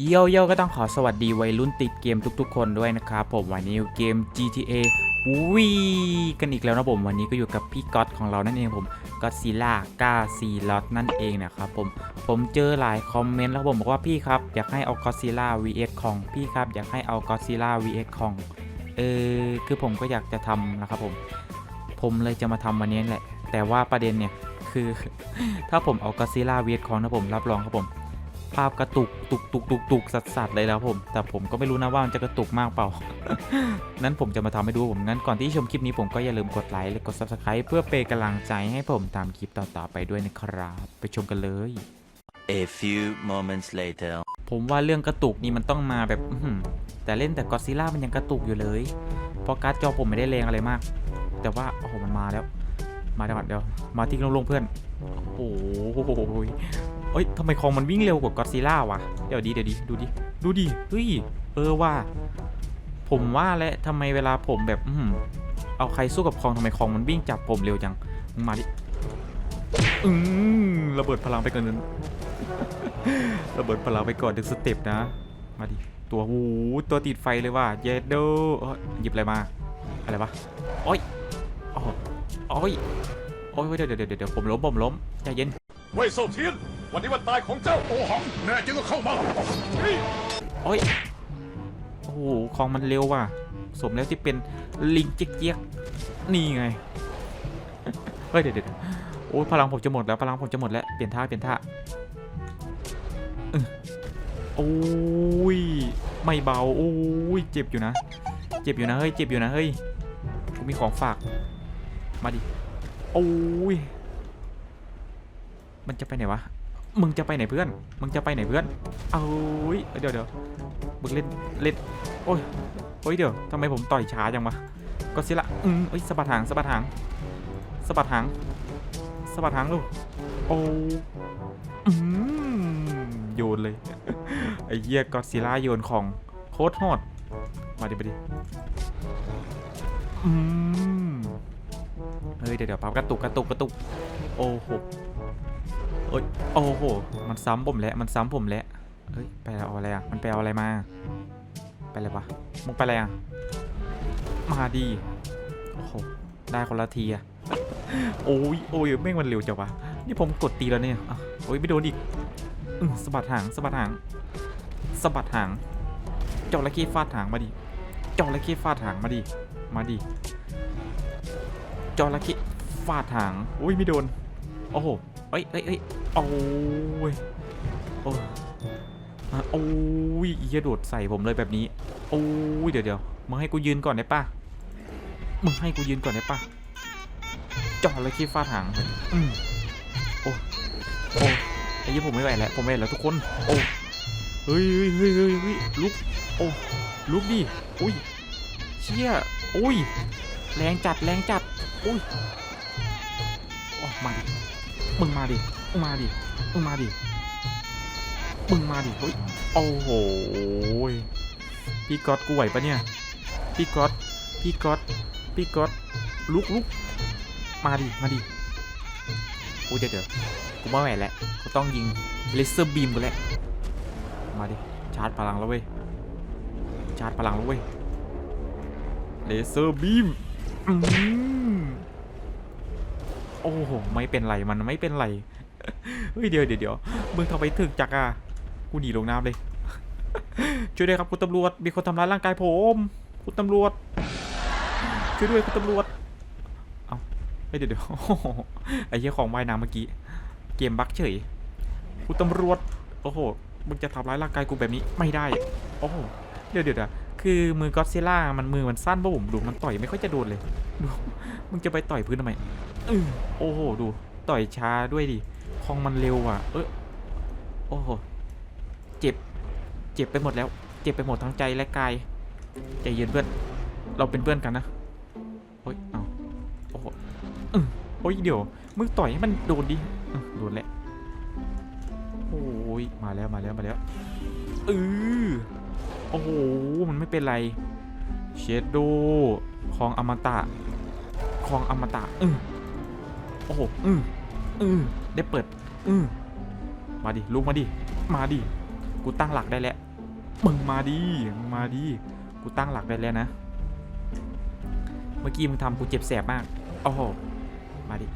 เยี่ยวเยี่ยวก็ต้องขอสวัสดีวัยรุ่นติดเกมทุกๆ คนด้วยนะครับผมวันนี้อยู่เกม GTA วีกันอีกแล้วนะผมวันนี้ก็อยู่กับพี่ก๊อตของเรานั่นเองผมก็ซีล่าก้าซีลอตนั่นเองนะครับผมผมเจอหลายคอมเมนต์แล้วผมบอกว่าพี่ครับอยากให้เอาก็ซีล่า vs ของพี่ครับอยากให้เอาก็ซีล่า vs ของเออคือผมก็อยากจะทำนะครับผม ผมเลยจะมาทำวันนี้แหละ แต่ว่าประเด็นเนี่ยคือ ถ้าผมเอาก็ซีล่า vs ของนะผมรับรองครับผม ภาพกระตุกตุกตุกตุกตุกสัสสัสๆเลยแล้วผม แต่ผมก็ไม่รู้นะว่ามันจะกระตุกมากเปล่า นั้นผมจะมาทำให้ดูผมงั้นก่อนที่ชมคลิปนี้ผมก็อย่าลืมกดไลค์และกด subscribe เพื่อเป็นกำลังใจให้ผมตามคลิปต่อๆไปด้วยนะครับ ไปชมกันเลย A few moments later. ผมว่าเรื่องกระตุกนี่มันต้องมาแบบอื้อหือแต่เล่นแต่ก็ซิล่ามันยังกระตุกอยู่เลย เพราะการ์ดจอผมไม่ได้แรงอะไรมาก แต่ว่าโอ้โหมันมาแล้ว มาเดี๋ยวก่อนเดี๋ยวมาที่ลงๆเพื่อน โอ้โห เอ้ยทำไมคองมันวิ่งเร็วกว่าก็ซิล่าวะ เดี๋ยวดีเดี๋ยวดีดูดิ ดูดิ เฮ้ย เออว่า ผมว่าแล้วทำไมเวลาผมแบบ อืออเอาใครสู้กับคองทำไมคองมันวิ่งจับผมเร็วจัง มาดิ อืมระเบิดพลังไปก่อนนึงระเบิดพลังไปก่อนดึงสเต็ปนะ มาดิ ตัวหูตัวติดไฟเลยว่ะ เยดโดเอ้ยหยิบอะไรมา อะไรวะโอ้ยโอ้ยโอ้ยเดี๋ยวเดี๋ยวเดี๋ยวเดี๋ยวผมล้มผมล้มใจเย็นเว่ยเซเทียน วันนี้วันตายของเจ้าโอหังแน่จริงก็เข้ามาเฮ้ยโอ้ยโอ้โหของมันเร็วว่ะ สมแล้วที่เป็นลิงเจ๊กเจ๊ยกนี่ไงเฮ้ยเดี๋ยวเดี๋ยวเดี๋ยวโอ้ยพลังผมจะหมดแล้วพลังผมจะหมดแล้วเปลี่ยนท่าเปลี่ยนท่าโอ้ยไม่เบาโอ้ยเจ็บอยู่นะ เจ็บอยู่นะเฮ้ยเจ็บอยู่นะเฮ้ยกูมีของฝากมาดิโอ้ยมันจะไปไหนวะ มึงจะไปไหนเพื่อน มึงจะไปไหนเพื่อน เอาเว้ยเดี๋ยวเดี๋ยวมึงเล่นเล่น โอ้ยโอ้ยเดี๋ยวทำไมผมต่อยช้าจังวะก็สีละอืมเอ้ยสะบัดหางสะบัดหางสะบัดหางสะบัดหางลูกโอ้อืมโยนเลย ไอ้เหี้ยก็ซิล่าโยนของโคตรโหดมาดิมาดิอืมเฮ้ยเดี๋ยวเดี๋ยวปั๊บกระตุกกระตุกกระตุก โอ้โห เอ้ยโอ้โห มันซ้ำผมแล้ว มันซ้ำผมแล้วเฮ้ย ไปเอาอะไรอะ มันไปเอาอะไรมา ไปอะไรวะมึงไปอะไรอะ มาดี โอ้โห ได้คนละทีอะ โอ้ยโอ้ยแม่งมันเร็วจังวะ นี่ผมกดตีแล้วเนี่ยอะโอ้ยไม่โดนอีกสะบัดหางสะบัดหางสะบัดหางจระเข้ฟาดหางมาดิจระเข้ฟาดหางมาดิ มาดิจระเข้ฟาดหาง อุ้ยไม่โดน โอ้โห เอ้ยเอ้ยเอ้ยโอ้ยโอ้ยอะโอ้ยอีจะโดดใส่ผมเลยแบบนี้ โอ้ยเดี๋ยวเดี๋ยวมึงให้กูยืนก่อนได้ปะมึงให้กูยืนก่อนได้ปะจ่อเลยขี้ฟาดหางอืมโอ้โอ้ไอ้ยี่ผมไม่ไหวแล้วผมไม่ไหวแล้วทุกคน โอ้เฮ้ยเฮ้ยเฮ้ยเฮ้ยเฮ้ยลุก โอ้ลุกดิอุ้ยเชี่ยอุ้ย แรงจัดแรงจัดอุ้ยโอ้มาดิ มึงมาดิมึงมาดิมึงมาดิมึงมาดิเฮ้ยโอ้โหยพี่ก๊อตกูไหวปะเนี่ย พี่ก๊อตพี่ก๊อตพี่ก๊อตลุกลุกมาดิมาดิโอ้ยเดี๋ยวเดี๋ยวกูไม่ไหวแล้วกูต้องยิงเลเซอร์บีมกูแล้วมาดิชาร์จพลังแล้วเว้ยชาร์จพลังแล้วเว้ยเลเซอร์บีมอืม อ้โหไม่เป็นไรมันไม่เป็นไรเฮ้ยเดี๋ยวเดี๋ยวเดี๋ยวมึงทำไมถึกจักอะกูหนีลงน้ำเลย ช่วยด้วยครับคุณตำรวจมีคนทำร้ายร่างกายผมคุณตำรวจช่วยด้วยคุณตำรวจเอาเฮ้ยเดี๋ยวเดี๋ยวไอ้เหี้ยของว่ายน้ำเมื่อกี้เกมบั๊กเฉยคุณตำรวจโอ้โหมึงจะทำร้ายร่างกายกูแบบนี้ไม่ได้ โอ้โหเดี๋ยวเดี๋ยว คือมือก็อดซิลล่ามันมือมันสั้นป่ะผมดูมันต่อยไม่ค่อยจะโดนเลยดูมึงจะไปต่อยพื้นทำไมอืโอ้โหดูต่อยช้าด้วยดิคองมันเร็วอะ เออโอ้โหเจ็บ เจ็บไปหมดแล้ว เจ็บไปหมดทั้งใจและกายใจเย็นเพื่อน เราเป็นเพื่อนกันนะโอ้ยเอาโอ้โหอื้อโอ้ยเดี๋ยวมึงต่อยให้มันโดนดิโดนแหละโอ้ยมาแล้วมาแล้วมาแล้วเออ โอ้โห มันไม่เป็นไร เชดโดคองอมตะคองอมตะอือโอ้โหอืออือได้เปิดอือมาดิลุกมาดิ มาดิ กูตั้งหลักได้แล้วมึงมาดิมึงมาดิ กูตั้งหลักได้แล้วนะ เมื่อกี้มึงทำกูเจ็บแสบมาก โอ้โห มาดิ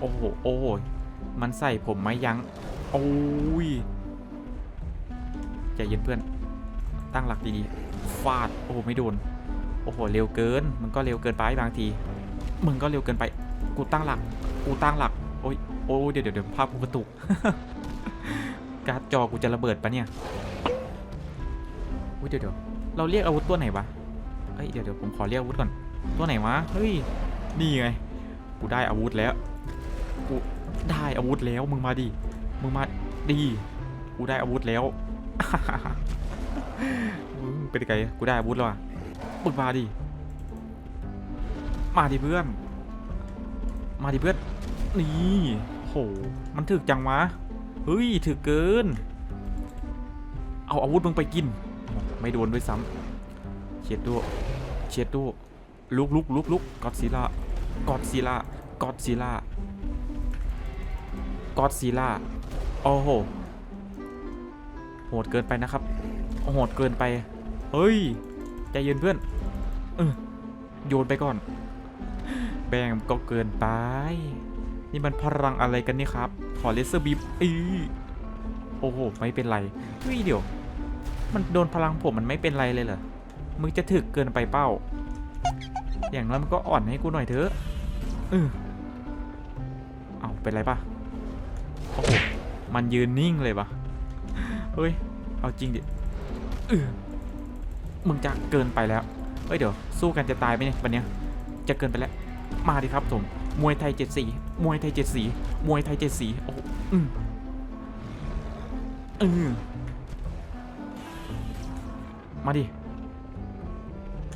โอ้โห โอ้โห มันใส่ผมไม่ยัง้ง โอ้ย ใจเย็นเพื่อน ตั้งหลักดีๆฟาดโอ้โหไม่โดนโอ้โหเร็วเกินมันก็เร็วเกินไปบางทีมึงก็เร็วเกินไปกูตั้งหลักกูตั้งหลักโอ้ยโอ้เดี๋ยวเดี๋ยวเดี๋ยวภาพกูกระตุกการ์ดจอกูจะระเบิดปะเนี่ยอุ้ยเดี๋ยวเดี๋ยวเราเรียกอาวุธตัวไหนวะเอ้ยเดี๋ยวเดี๋ยวผมขอเรียกอาวุธก่อนตัวไหนวะเฮ้ยนี่ไงกูได้อาวุธแล้วกูได้อาวุธแล้วมึงมาดิมึงมาดีกูได้อาวุธแล้ว เป็นไงกูได้อาวุธแล้วอะมึงมาดิ มาดิเพื่อน มาดิเพื่อน นี่โห มันถึกจังวะ เฮ้ยถึกเกิน เอาอาวุธมึงไปกิน ไม่โดนด้วยซ้ำเช็ดด้วเช็ดด้วลุกลุกลุกลุกกอดซีล่ากอดซีล่ากอดซีล่ากอดซีล่าโอ้โห โหดเกินไปนะครับ โหดเกินไป เฮ้ย ใจเย็นเพื่อน เออโยนไปก่อน แบงก็เกินไป นี่มันพลังอะไรกันนี่ครับ ขอเลเซอร์บีมอีโอ้โห ไม่เป็นไรเฮ้ยเดี๋ยว มันโดนพลังผมมันไม่เป็นไรเลยเหรอ มึงจะถึกเกินไปเป้า อย่างน้อยมันก็อ่อนให้กูหน่อยเถอะเออเอาเป็นไรปะโอ้โห มันยืนนิ่งเลยปะเฮ้ย เอาจริงดิ เออมึงจะเกินไปแล้วเฮ้ยเดี๋ยวสู้กันจะตายไหมเนี่ยวันเนี้ยจะเกินไปแล้ว มาดิครับผม มวยไทยเจ็ดสีมวยไทยเจ็ดสีมวยไทยเจ็ดสีโอ้โหอืมอืมมาดิ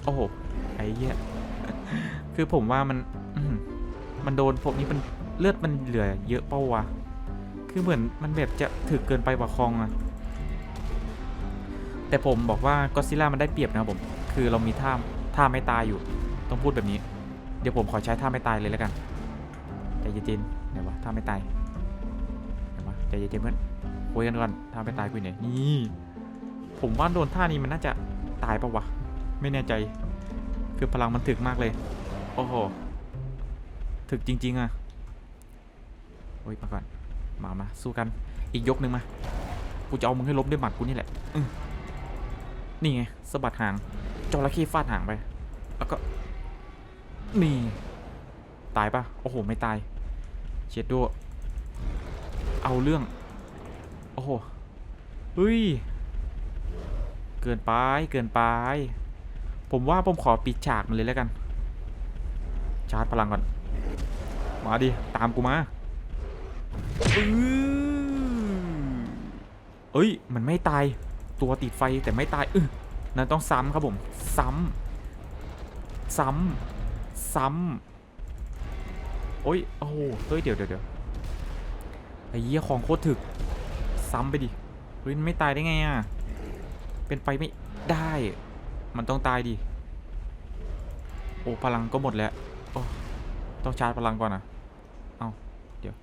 โอ้โห ไอ้เหี้ย คือผมว่ามันอืมมันโดนพวกนี้มันเลือดมันเหลือเยอะเป้าวะ คือเหมือนมันแบบจะถึกเกินไปกว่าคองอะ แต่ผมบอกว่าก็ซิล่ามันได้เปรียบนะครับผม คือเรามีท่าท่าไม่ตายอยู่ ต้องพูดแบบนี้ เดี๋ยวผมขอใช้ท่าไม่ตายเลยแล้วกันใจเย็นๆไหนวะท่าไม่ตายไหนวะใจเย็นๆเพื่อนคุยกันก่อนท่าไม่ตายคุยไหนนี่ผมว่าโดนท่านี้มันน่าจะตายปะวะไม่แน่ใจ คือพลังมันถึกมากเลย โอ้โห ถึกจริง ๆอะโอ้ยมาก่อน มามาสู้กัน อีกยกหนึ่งมา กูจะเอามึงให้ล้มด้วยหมัดกูนี่แหละ นี่ไงสะบัดหางจระเข้ฟาดหางไป แล้วก็ นี่ ตายปะโอ้โห ไม่ตาย เช็ดด้วยเอาเรื่อง โอ้โหเฮ้ย เกินไป เกินไป ผมว่าผมขอปิดฉากมันเลยแล้วกัน ชาร์จพลังก่อน มาดิ ตามกูมาอื้อเอ้ย มันไม่ตาย ตัวติดไฟแต่ไม่ตายเออนั่นต้องซ้ำครับผม ซ้ำ ซ้ำ ซ้ำ โอ้ย โอ้โห เฮ้ย เดี๋ยวเดี๋ยวเดี๋ยวไอ้เหี้ยของโคตรถึก ซ้ำไปดิเฮ้ยมันไม่ตายได้ไงอะ เป็นไปไม่ได้ มันต้องตายดิ โอ้พลังก็หมดแล้ว โอ้ต้องชาร์จพลังก่อนนะเอาเดี๋ยว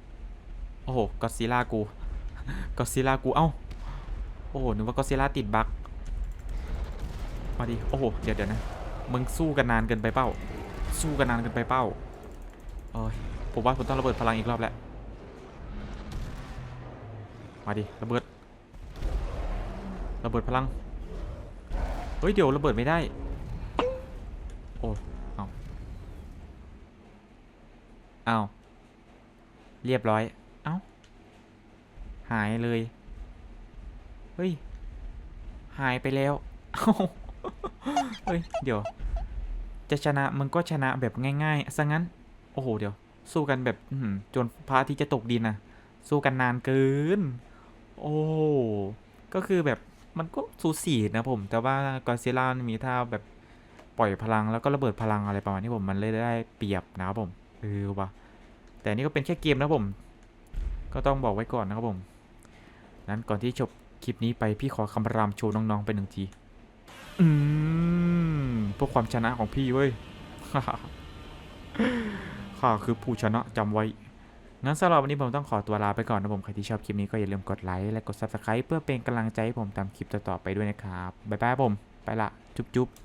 โอ้โหก็ซิล่ากูก็ซิล่ากู เอ้า โอ้โหนึกว่าก็เซิล่าติดบั๊กมาดิโอ้โหเดี๋ยวเดี๋ยวนะมึงสู้กันนานเกินไปเป้า สู้กันนานเกินไปเป้าเอ้ยผมว่าผมต้องระเบิดพลังอีกรอบแหล้วมาดิระเบิดระเบิดพลังเฮ้ยเดี๋ยวระเบิดไม่ได้โอ้เอาเอาเรียบร้อยเอ้าหายเลย เฮ้ย หายไปแล้ว เฮ้ย เดี๋ยว จะชนะมึงก็ชนะแบบง่ายๆซะงั้น โอ้โห เดี๋ยว สู้กันแบบจนพระที่จะตกดินนะสู้กันนานเกิน โอ้ ก็คือแบบมันก็สูสีนะผม แต่ว่ากอซิล่ามีท่าแบบปล่อยพลังแล้วก็ระเบิดพลังอะไรประมาณนี้ผมมันเลยได้เปรียบนะครับผมเออวะแต่นี่ก็เป็นแค่เกมนะผม ก็ต้องบอกไว้ก่อนนะครับผม นั้นก่อนที่จบ คลิปนี้ไปพี่ขอคำรามโชว์น้องๆไปหนึ่งที อืมเพื่อความชนะของพี่เว้ยข้าคือผู้ชนะจำไว้ งั้นสำหรับวันนี้ผมต้องขอตัวลาไปก่อนนะผม ใครที่ชอบคลิปนี้ก็อย่าลืมกดไลค์และกด Subscribe เพื่อเป็นกำลังใจให้ผมทำคลิปต่อๆไปด้วยนะครับ บ๊ายบายผม ไปละ จุ๊บๆ